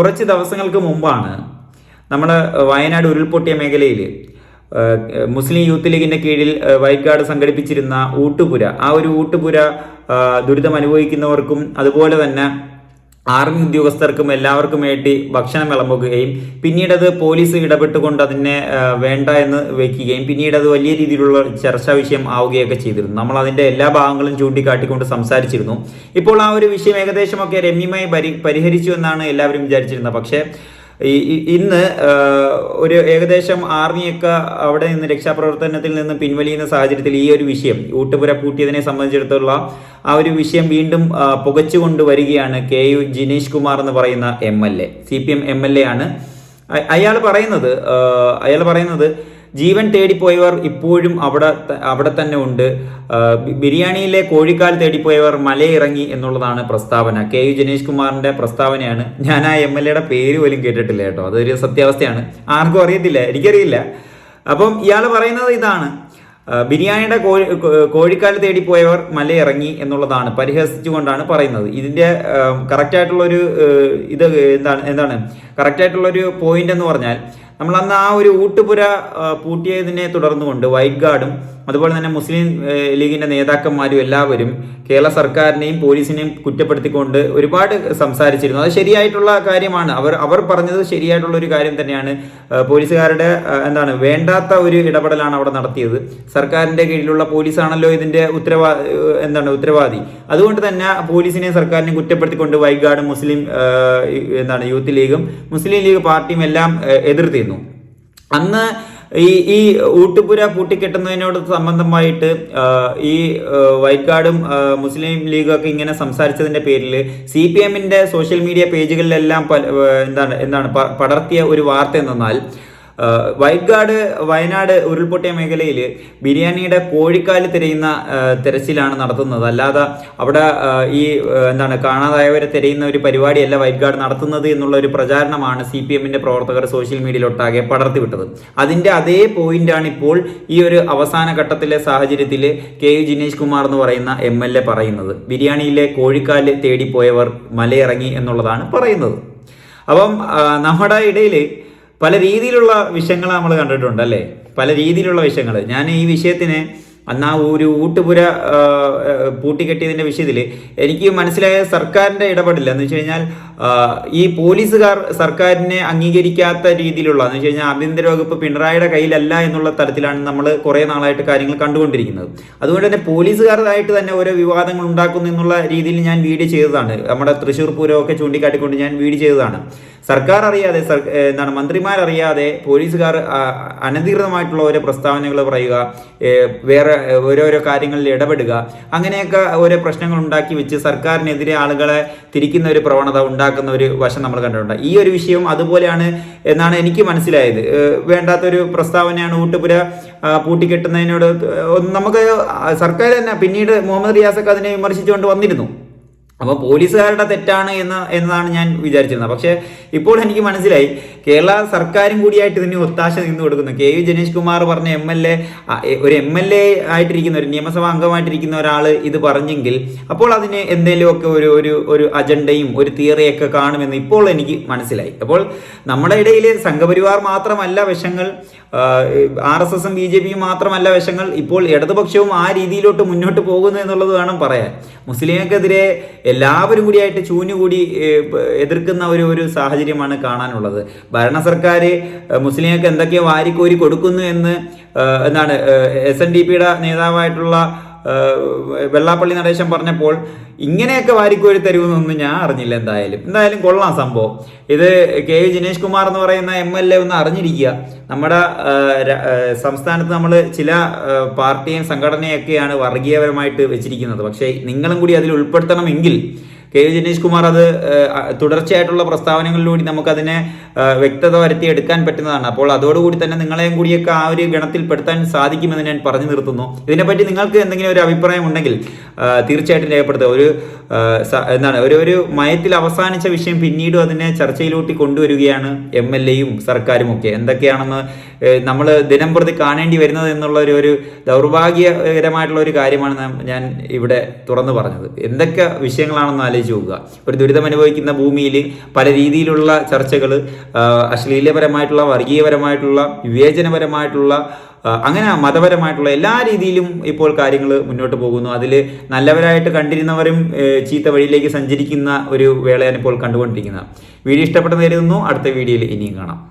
കുറച്ച് ദിവസങ്ങൾക്ക് മുമ്പാണ് നമ്മുടെ വയനാട് ഉരുൾപൊട്ടിയ മേഖലയിൽ മുസ്ലിം യൂത്ത് ലീഗിന്റെ കീഴിൽ വൈക്കാട് സംഘടിപ്പിച്ചിരുന്ന ഊട്ടുപുര ആ ഒരു ഊട്ടുപുര ദുരിതം അനുഭവിക്കുന്നവർക്കും അതുപോലെ തന്നെ ആർമി ഉദ്യോഗസ്ഥർക്കും എല്ലാവർക്കും വേണ്ടി ഭക്ഷണം വിളമ്പുകയും പിന്നീട് അത് പോലീസ് ഇടപെട്ടുകൊണ്ട് അതിനെ വേണ്ട എന്ന് വെക്കുകയും പിന്നീട് അത് വലിയ രീതിയിലുള്ള ചർച്ചാ വിഷയം ആവുകയൊക്കെ ചെയ്തിരുന്നു. നമ്മൾ അതിന്റെ എല്ലാ ഭാഗങ്ങളും ചൂണ്ടിക്കാട്ടിക്കൊണ്ട് സംസാരിച്ചിരുന്നു. ഇപ്പോൾ ആ ഒരു വിഷയം ഏകദേശമൊക്കെ രമ്യമായി പരി പരിഹരിച്ചു എന്നാണ് എല്ലാവരും വിചാരിച്ചിരുന്നത്. പക്ഷേ ഇന്ന് ഒരു ഏകദേശം ആർമിയൊക്കെ അവിടെ നിന്ന് രക്ഷാപ്രവർത്തനത്തിൽ നിന്ന് പിൻവലിയുന്ന സാഹചര്യത്തിൽ ഈ ഒരു വിഷയം ഊട്ടുപുര പൂട്ടിയതിനെ സംബന്ധിച്ചിടത്തോളം ആ ഒരു വിഷയം വീണ്ടും പുകച്ചുകൊണ്ട് വരികയാണ് കെ യു ജിനേഷ് കുമാർ എന്ന് പറയുന്ന M L A C P M M L A ആണ്. അയാൾ പറയുന്നത് അയാൾ പറയുന്നത് ജീവൻ തേടിപ്പോയവർ ഇപ്പോഴും അവിടെ അവിടെ തന്നെ ഉണ്ട്. ബിരിയാണിയിലെ കോഴിക്കാൽ തേടിപ്പോയവർ മലയിറങ്ങി എന്നുള്ളതാണ് പ്രസ്താവന. കെ യു ജനീഷ് കുമാറിന്റെ പ്രസ്താവനയാണ്. ഞാൻ ആ എം എൽ എയുടെ പേര് പോലും കേട്ടിട്ടില്ല കേട്ടോ. അതൊരു സത്യാവസ്ഥയാണ്. ആർക്കും അറിയത്തില്ല. എനിക്കറിയില്ല. അപ്പം ഇയാൾ പറയുന്നത് ഇതാണ്. ബിരിയാണിയുടെ കോഴി കോഴിക്കാൽ തേടിപ്പോയവർ മലയിറങ്ങി എന്നുള്ളതാണ് പരിഹസിച്ചുകൊണ്ടാണ് പറയുന്നത്. ഇതിന്റെ കറക്റ്റായിട്ടുള്ളൊരു ഇത് എന്താണ് എന്താണ്? കറക്റ്റായിട്ടുള്ളൊരു പോയിന്റ് എന്ന് പറഞ്ഞാൽ നമ്മൾ അന്ന് ആ ഒരു ഊട്ടുപുര പൂട്ടിയതിനെ തുടർന്നുകൊണ്ട് വൈറ്റ് ഗാർഡും അതുപോലെ തന്നെ മുസ്ലിം ലീഗിന്റെ നേതാക്കന്മാരും എല്ലാവരും കേരള സർക്കാരിനെയും പോലീസിനെയും കുറ്റപ്പെടുത്തിക്കൊണ്ട് ഒരുപാട് സംസാരിച്ചിരുന്നു. അത് ശരിയായിട്ടുള്ള കാര്യമാണ്. അവർ അവർ പറഞ്ഞത് ശരിയായിട്ടുള്ള ഒരു കാര്യം തന്നെയാണ്. പോലീസുകാരുടെ എന്താണ് വേണ്ടാത്ത ഒരു ഇടപെടലാണ് അവിടെ നടത്തിയത്. സർക്കാരിന്റെ കീഴിലുള്ള പോലീസാണല്ലോ ഇതിന്റെ ഉത്തരവാ എന്താണ് ഉത്തരവാദി. അതുകൊണ്ട് തന്നെ പോലീസിനെയും സർക്കാരിനെയും കുറ്റപ്പെടുത്തിക്കൊണ്ട് വൈഗാഡ് മുസ്ലിം എന്താണ് യൂത്ത് ലീഗും മുസ്ലിം ലീഗ് പാർട്ടിയും എല്ലാം എതിർത്തിരുന്നു. അന്ന് ഈ ഈ ഊട്ടുപുര പൂട്ടിക്കെട്ടുന്നതിനോട് സംബന്ധമായിട്ട് ഈ വൈക്കാടും മുസ്ലിം ലീഗൊക്കെ ഇങ്ങനെ സംസാരിച്ചതിന്റെ പേരിൽ സി പി എമ്മിന്റെ സോഷ്യൽ മീഡിയ പേജുകളിലെല്ലാം എന്താണ് എന്താണ് പടർത്തിയ ഒരു വാർത്ത എന്നാൽ വൈറ്റ് ഗാർഡ് വയനാട് ഉരുൾപൊട്ടിയ മേഖലയിൽ ബിരിയാണിയുടെ കോഴിക്കാൽ തിരയുന്ന തെരച്ചിലാണ് നടത്തുന്നത്. അല്ലാതെ അവിടെ ഈ എന്താണ് കാണാതായവരെ തിരയുന്ന ഒരു പരിപാടിയല്ല വൈറ്റ് ഗാർഡ് നടത്തുന്നത് എന്നുള്ള ഒരു പ്രചാരണമാണ് സി പി എമ്മിന്റെ പ്രവർത്തകർ സോഷ്യൽ മീഡിയയിലൊട്ടാകെ പടർത്തിവിട്ടത്. അതിന്റെ അതേ ആണ് ഇപ്പോൾ ഈ ഒരു അവസാന ഘട്ടത്തിലെ സാഹചര്യത്തിൽ കെ യു ജിനേഷ് കുമാർ എന്ന് പറയുന്ന എം എൽ എ പറയുന്നത്. ബിരിയാണിയിലെ കോഴിക്കാൽ തേടിപ്പോയവർ മലയിറങ്ങി എന്നുള്ളതാണ് പറയുന്നത്. അപ്പം നമ്മുടെ ഇടയിൽ പല രീതിയിലുള്ള വിഷയങ്ങൾ നമ്മൾ കണ്ടിട്ടുണ്ട് അല്ലേ? പല രീതിയിലുള്ള വിഷയങ്ങൾ ഞാൻ ഈ വിഷയത്തിന് അന്ന് ആ ഒരു ഊട്ടുപുര പൂട്ടിക്കെട്ടിയതിന്റെ വിഷയത്തിൽ എനിക്ക് മനസ്സിലായ സർക്കാരിന്റെ ഇടപെടില്ല എന്ന് വെച്ച് കഴിഞ്ഞാൽ ഈ പോലീസുകാർ സർക്കാരിനെ അംഗീകരിക്കാത്ത രീതിയിലുള്ള എന്ന് വെച്ച് കഴിഞ്ഞാൽ ആഭ്യന്തര വകുപ്പ് പിണറായിയുടെ കയ്യിലല്ല എന്നുള്ള തരത്തിലാണ് നമ്മൾ കുറേ നാളായിട്ട് കാര്യങ്ങൾ കണ്ടുകൊണ്ടിരിക്കുന്നത്. അതുകൊണ്ട് തന്നെ പോലീസുകാരായിട്ട് തന്നെ ഓരോ വിവാദങ്ങൾ ഉണ്ടാക്കുന്നു എന്നുള്ള രീതിയിൽ ഞാൻ വീഡിയോ ചെയ്തതാണ്. നമ്മുടെ തൃശ്ശൂർ പൂരമൊക്കെ ചൂണ്ടിക്കാട്ടിക്കൊണ്ട് ഞാൻ വീഡിയോ ചെയ്തതാണ്. സർക്കാർ അറിയാതെ എന്താണ് മന്ത്രിമാരറിയാതെ പോലീസുകാർ അനധികൃതമായിട്ടുള്ള ഓരോ പ്രസ്താവനകൾ പറയുക വേറെ ഓരോരോ കാര്യങ്ങളിൽ ഇടപെടുക. അങ്ങനെയൊക്കെ ഓരോ പ്രശ്നങ്ങൾ ഉണ്ടാക്കി വെച്ച് സർക്കാരിനെതിരെ ആളുകളെ തിരിക്കുന്ന ഒരു പ്രവണത ഉണ്ടാക്കുന്ന ഒരു വശം നമ്മൾ കണ്ടിട്ടുണ്ട്. ഈ ഒരു വിഷയം അതുപോലെയാണ് എന്നാണ് എനിക്ക് മനസ്സിലായത്. വേണ്ടാത്ത വേണ്ടാത്തൊരു പ്രസ്താവനയാണ് ഊട്ടുപുര പൂട്ടിക്കെട്ടുന്നതിനോട് നമുക്ക് സർക്കാർ തന്നെ പിന്നീട് മുഹമ്മദ് റിയാസൊക്കെ അതിനെ വിമർശിച്ചുകൊണ്ട് വന്നിരുന്നു. അപ്പോൾ പോലീസുകാരുടെ തെറ്റാണ് എന്ന് എന്നതാണ് ഞാൻ വിചാരിച്ചിരുന്നത്. പക്ഷേ ഇപ്പോൾ എനിക്ക് മനസ്സിലായി കേരള സർക്കാരും കൂടിയായിട്ട് ഇതിന് ഒത്താശ നിന്ന് കൊടുക്കുന്നു. കെ യു ജനീഷ് കുമാർ പറഞ്ഞ എം എൽ എ ഒരു എം എൽ എ ആയിട്ടിരിക്കുന്ന ഒരു നിയമസഭാ അംഗമായിട്ടിരിക്കുന്ന ഒരാൾ ഇത് പറഞ്ഞെങ്കിൽ അപ്പോൾ അതിന് എന്തെങ്കിലുമൊക്കെ ഒരു ഒരു ഒരു അജണ്ടയും ഒരു തിയറിയൊക്കെ കാണുമെന്ന് ഇപ്പോൾ എനിക്ക് മനസ്സിലായി. അപ്പോൾ നമ്മുടെ ഇടയിൽ സംഘപരിവാർ മാത്രമല്ല വശങ്ങൾ ആർ എസ് എസും ബി ജെ പിയും മാത്രമല്ല വശങ്ങൾ ഇപ്പോൾ ഇടതുപക്ഷവും ആ രീതിയിലോട്ട് മുന്നോട്ട് പോകുന്നു എന്നുള്ളത് വേണം പറയാൻ. മുസ്ലിങ്ങൾക്കെതിരെ എല്ലാവരും കൂടിയായിട്ട് ചൂഞ്ഞുകൂടി എതിർക്കുന്ന ഒരു ഒരു സാഹചര്യമാണ് കാണാനുള്ളത്. ഭരണ സർക്കാർ മുസ്ലിങ്ങൾക്ക് എന്തൊക്കെയോ വാരിക്കോരി കൊടുക്കുന്നു എന്ന് എന്താണ് എസ് എൻ ഡി പിയുടെ നേതാവായിട്ടുള്ള വെള്ളാപ്പള്ളി നടേശൻ പറഞ്ഞപ്പോൾ ഇങ്ങനെയൊക്കെ വാരിക്കോരി തരുമെന്നൊന്നും ഞാൻ അറിഞ്ഞില്ല എന്തായാലും. എന്തായാലും കൊള്ളാം സംഭവം. ഇത് കെ യു ജിനേഷ് കുമാർ എന്ന് പറയുന്ന എം എൽ എ ഒന്ന് അറിഞ്ഞിരിക്കുക. നമ്മുടെ സംസ്ഥാനത്ത് നമ്മൾ ചില പാർട്ടിയും സംഘടനയൊക്കെയാണ് വർഗീയപരമായിട്ട് വെച്ചിരിക്കുന്നത്. പക്ഷേ നിങ്ങളും കൂടി അതിൽ ഉൾപ്പെടുത്തണമെങ്കിൽ കെ ജനീഷ് കുമാർ അത് തുടർച്ചയായിട്ടുള്ള പ്രസ്താവനകളിലൂടെ നമുക്കതിനെ വ്യക്തത വരുത്തി എടുക്കാൻ പറ്റുന്നതാണ്. അപ്പോൾ അതോടുകൂടി തന്നെ നിങ്ങളെയും കൂടിയൊക്കെ ആ ഒരു ഗണത്തിൽ പെടുത്താൻ സാധിക്കുമെന്ന് ഞാൻ പറഞ്ഞു നിർത്തുന്നു. ഇതിനെപ്പറ്റി നിങ്ങൾക്ക് എന്തെങ്കിലും ഒരു അഭിപ്രായം ഉണ്ടെങ്കിൽ തീർച്ചയായിട്ടും രേഖപ്പെടുത്തുക. ഒരു എന്താണ് ഒരു ഒരു മയത്തിൽ അവസാനിച്ച വിഷയം പിന്നീടും അതിനെ ചർച്ചയിലൂട്ടി കൊണ്ടുവരികയാണ് എം എൽ എയും സർക്കാരും ഒക്കെ എന്തൊക്കെയാണെന്ന് നമ്മൾ ദിനം പ്രതി കാണേണ്ടി വരുന്നത് എന്നുള്ള ഒരു ഒരു ദൗർഭാഗ്യകരമായിട്ടുള്ള ഒരു കാര്യമാണ് ഞാൻ ഇവിടെ തുറന്നു പറഞ്ഞത്. എന്തൊക്കെ വിഷയങ്ങളാണെന്ന് ആലോചിച്ച് നോക്കുക. ഒരു ദുരിതം അനുഭവിക്കുന്ന ഭൂമിയിൽ പല രീതിയിലുള്ള ചർച്ചകൾ അശ്ലീലപരമായിട്ടുള്ള വർഗീയപരമായിട്ടുള്ള വിവേചനപരമായിട്ടുള്ള അങ്ങനെ മതപരമായിട്ടുള്ള എല്ലാ രീതിയിലും ഇപ്പോൾ കാര്യങ്ങൾ മുന്നോട്ട് പോകുന്നു. അതിൽ നല്ലവരായിട്ട് കണ്ടിരുന്നവരും ചീത്ത വഴിയിലേക്ക് സഞ്ചരിക്കുന്ന ഒരു വേളയാണ് ഇപ്പോൾ കണ്ടുകൊണ്ടിരിക്കുന്നത്. വീഡിയോ ഇഷ്ടപ്പെട്ടെന്ന് കരുതുന്നു. അടുത്ത വീഡിയോയിൽ ഇനിയും കാണാം.